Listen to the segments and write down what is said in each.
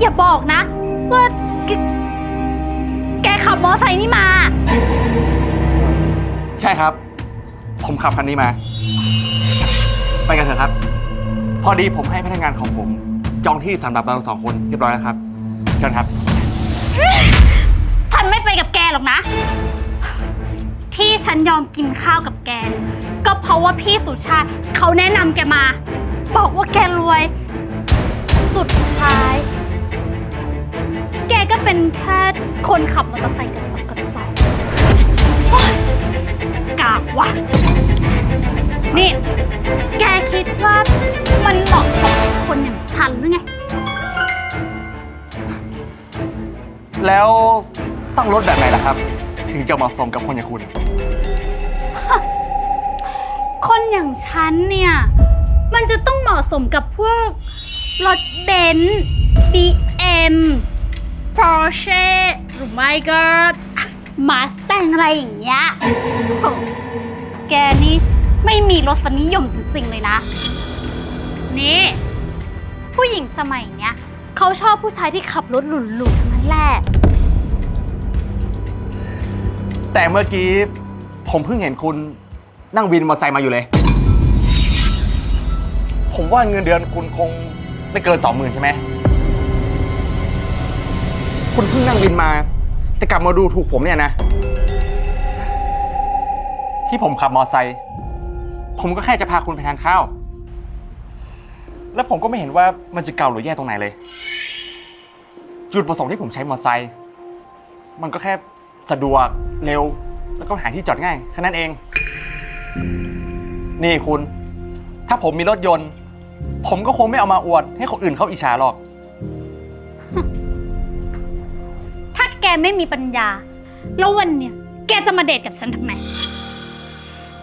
อย่าบอกนะ ว่าแกแกขับมอไซค์นี่มา ใช่ครับ ผมขับคันนี้มา ไปกันเถอะครับ พอดีผมให้พนักงานของผม จองที่สำหรับเราสองคนเรียบร้อยแล้วครับเชิญครับ ฉันไม่ไปกับแกหรอกนะ ที่ฉันยอมกินข้าวกับแก ก็เพราะว่าพี่สุชาติเขาแนะนำแกมา บอกว่าแกรวย สุดท้ายแกก็เป็นแค่คนขับมอเตอร์ไซค์กระจอกกระจอกโอ๊ยกากวะนี่ แกคิดว่ามันเหมาะกับคนอย่างฉันหรือไง แล้วต้องรถแบบไหนล่ะครับ ถึงจะเหมาะสมกับคนอย่างคุณ คนอย่างฉันเนี่ย มันจะต้องเหมาะสมกับพวกรถเบนซ์ BM Porsche หรือไม่ก็มาสแตงอะไรอย่างเงี้ยโหแกนี่ไม่มีรสนิยมจริงๆเลยนะ นี่ ผู้หญิงสมัยเนี้ยเขาชอบผู้ชายที่ขับรถหรูๆทั้งนั้นแหละ แต่เมื่อกี้ผมเพิ่งเห็นคุณนั่งวินมอเตอร์ไซค์มาอยู่เลย ผมว่าเงินเดือนคุณคงไม่เกินสองหมื่นใช่ไหม คุณเพิ่งนั่งวินมา แต่กลับมาดูถูกผมเนี่ยนะ ที่ผมขับมอเตอร์ไซค์ผมก็แค่จะพาคุณไปทานข้าว แล้วผมก็ไม่เห็นว่ามันจะเก่าหรือแย่ตรงไหนเลย จุดประสงค์ที่ผมใช้มอเตอร์ไซค์มันก็แค่สะดวกเร็ว แล้วก็หาที่จอดง่ายแค่นั้นเอง นี่คุณ ถ้าผมมีรถยนต์ ผมก็คงไม่เอามาอวด ให้คนอื่นเขาอิจฉาหรอก แกไม่มีปัญญา แล้ววันเนี้ยแกจะมาเดทกับฉันทำไม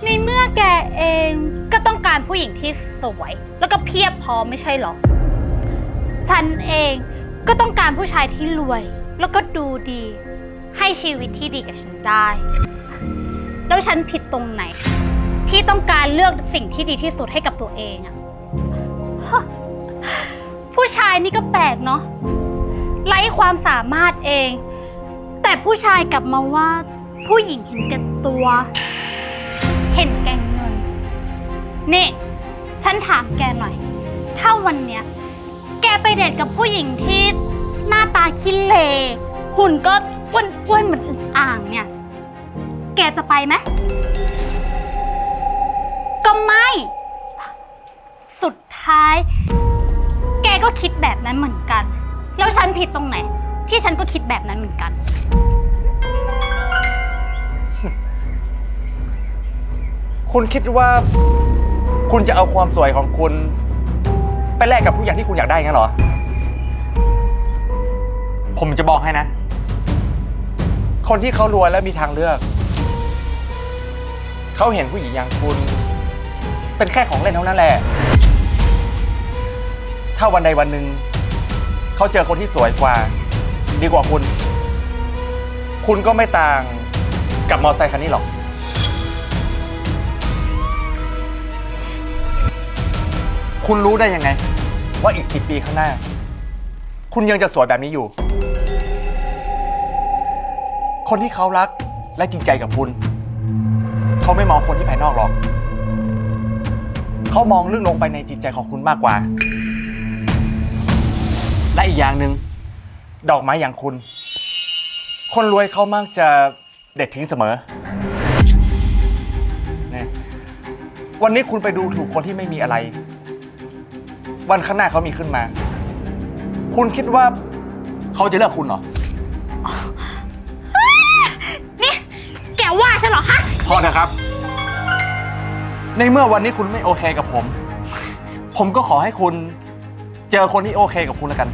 ในเมื่อแกเองก็ต้องการผู้หญิงที่สวย แล้วก็เพียบพร้อมไม่ใช่หรอ ฉันเองก็ต้องการผู้ชายที่รวย แล้วก็ดูดี ให้ชีวิตที่ดีกับฉันได้ แล้วฉันผิดตรงไหน ที่ต้องการเลือกสิ่งที่ดีที่สุดให้กับตัวเองอะฮะผู้ชายนี่ก็แปลกเนาะไร้ความสามารถเอง ผู้ชายกลับมาว่า ผู้หญิงเห็นแก่ตัว เห็นแก่เงิน นี่ ฉันถามแกหน่อย ถ้าวันเนี้ย แกไปเดทกับผู้หญิงที่หน้าตาขี้เล หุ่นก็อ้วนๆเหมือนอึ่งอ่างเนี่ย แกจะไปไหมก็ไม่ สุดท้าย แกก็คิดแบบนั้นเหมือนกัน แล้วฉันผิดตรงไหน ที่ฉันก็คิดแบบนั้นเหมือนกัน คุณคิดว่า คุณจะเอาความสวยของคุณ ไปแลกกับทุกอย่างที่คุณอยากได้งั้นเหรอ ผมจะบอกให้นะ คนที่เขารวยและมีทางเลือก เขาเห็นผู้หญิงอย่างคุณ เป็นแค่ของเล่นเท่านั้นแหละ ถ้าวันใดวันหนึ่ง เขาเจอคนที่สวยกว่า ดีกว่าคุณ คุณก็ไม่ต่างกับมอเตอร์ไซคันนี้หรอก คุณรู้ได้ยังไง ว่าอีกสิปีข้างหน้า คุณยังจะสวยแบบนี้อยู่ คนที่เขารักและจริงใจกับคุณ เขาไม่มองคนที่ภายนอกหรอก เขามองลึกลงไปในจิตใจของคุณมากกว่า และอีกอย่างหนึ่ง ดอกไม้อย่างคุณ คนรวยเขามักจะเด็ดทิ้งเสมอนี่วันนี้คุณไปดูถูกคนที่ไม่มีอะไร วันข้างหน้าเขามีขึ้นมา คุณคิดว่าเขาจะเลือกคุณเหรอ นี่ แกว่าฉันเหรอฮะ พอนะครับ ในเมื่อวันนี้คุณไม่โอเคกับผม ผมก็ขอให้คุณเจอคนที่โอเคกับคุณแล้วกัน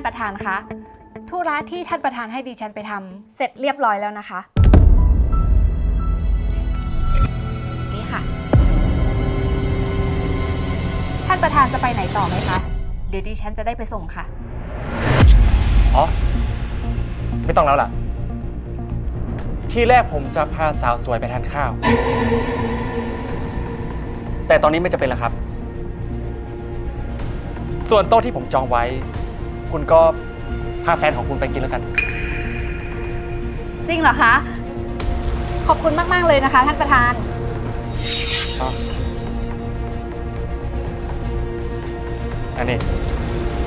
านประธานคะธุระที่ท่านประธานให้ดิฉันไปทำเสร็จเรียบร้อยแล้วนะคะ นี่ค่ะ ท่านประธานจะไปไหนต่อไหมคะ เดี๋ยวดิฉันจะได้ไปส่งค่ะ อ๋อ ไม่ต้องแล้วล่ะ ที่แรกผมจะพาสาวสวยไปทานข้าว แต่ตอนนี้ไม่จะเป็นแล้วครับ ส่วนโต๊ะที่ผมจองไว้ คุณก็พาแฟนของคุณไปกินแล้วกัน จริงเหรอคะ ขอบคุณมาก ๆ เลยนะคะ ท่านประธาน อันนี้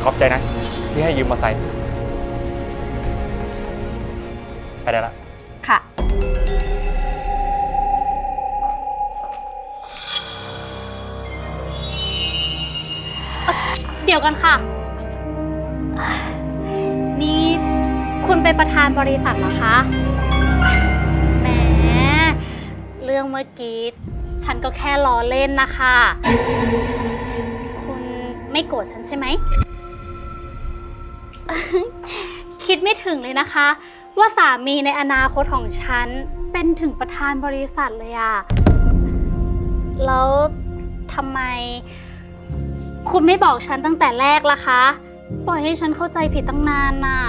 ขอบใจนะ ที่ให้ยืมมอเตอร์ไซค์ไปได้ละ ค่ะ เดี๋ยวกันค่ะอ่า นี่ คุณเป็นประธานบริษัทเหรอคะ แหม เรื่องเมื่อกี้ ฉันก็แค่ล้อเล่นนะคะ คุณไม่โกรธฉันใช่ไหม คิดไม่ถึงเลยนะคะ ว่าสามีในอนาคตของฉัน เป็นถึงประธานบริษัทเลยอะแล้วทำไม คุณไม่บอกฉันตั้งแต่แรกล่ะคะ ปล่อยให้ฉันเข้าใจผิดตั้งนานน่ะ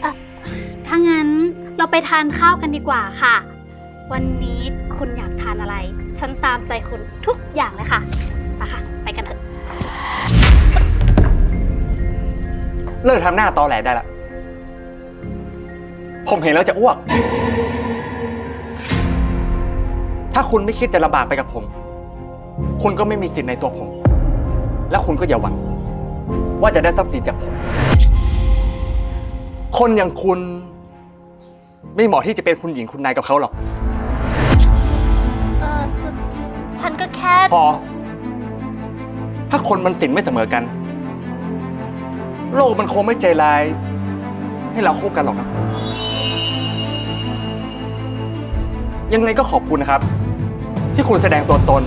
เอ่อถ้างั้นเราไปทานข้าวกันดีกว่าค่ะ วันนี้คุณอยากทานอะไร ฉันตามใจคุณทุกอย่างเลยค่ะไปค่ะ ไปกันเถอะ เลิกทำหน้าตอแหลได้ละ ผมเห็นแล้วจะอ้วก ถ้าคุณไม่คิดจะลำบากไปกับผม คุณก็ไม่มีสิทธิ์ในตัวผม และคุณก็อย่าหวัง ว่าจะได้ทรัพย์สินจากผม คนอย่างคุณไม่เหมาะที่จะเป็นคุณหญิงคุณนายกับเขาหรอก เออฉนฉันก็แค่ พอ ถ้าคนมันสินไม่เสมอกัน โลกมันคงไม่ใจร้าย ให้เราคบกันหรอกนะ ยังไงก็ขอบคุณนะครับ ที่คุณแสดงตัวตน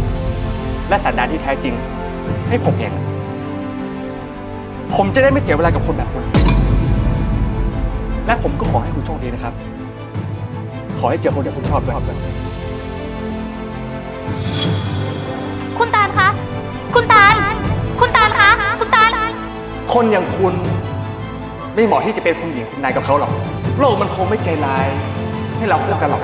และสันดานที่แท้จริง ให้ผมเห็น ผมจะได้ไม่เสียเวลากับคนแบบคุณ และผมก็ขอให้คุณโชคดีนะครับ ขอให้เจอคนที่คุณชอบด้วยคุณตาลคะ คุณตาล คุณตาลคะ คุณตาล คนอย่างคุณไม่เหมาะที่จะเป็นคุณหญิงคุณนายกับเขาหรอก โลกมันคงไม่ใจร้าย ให้เราคบกันหรอก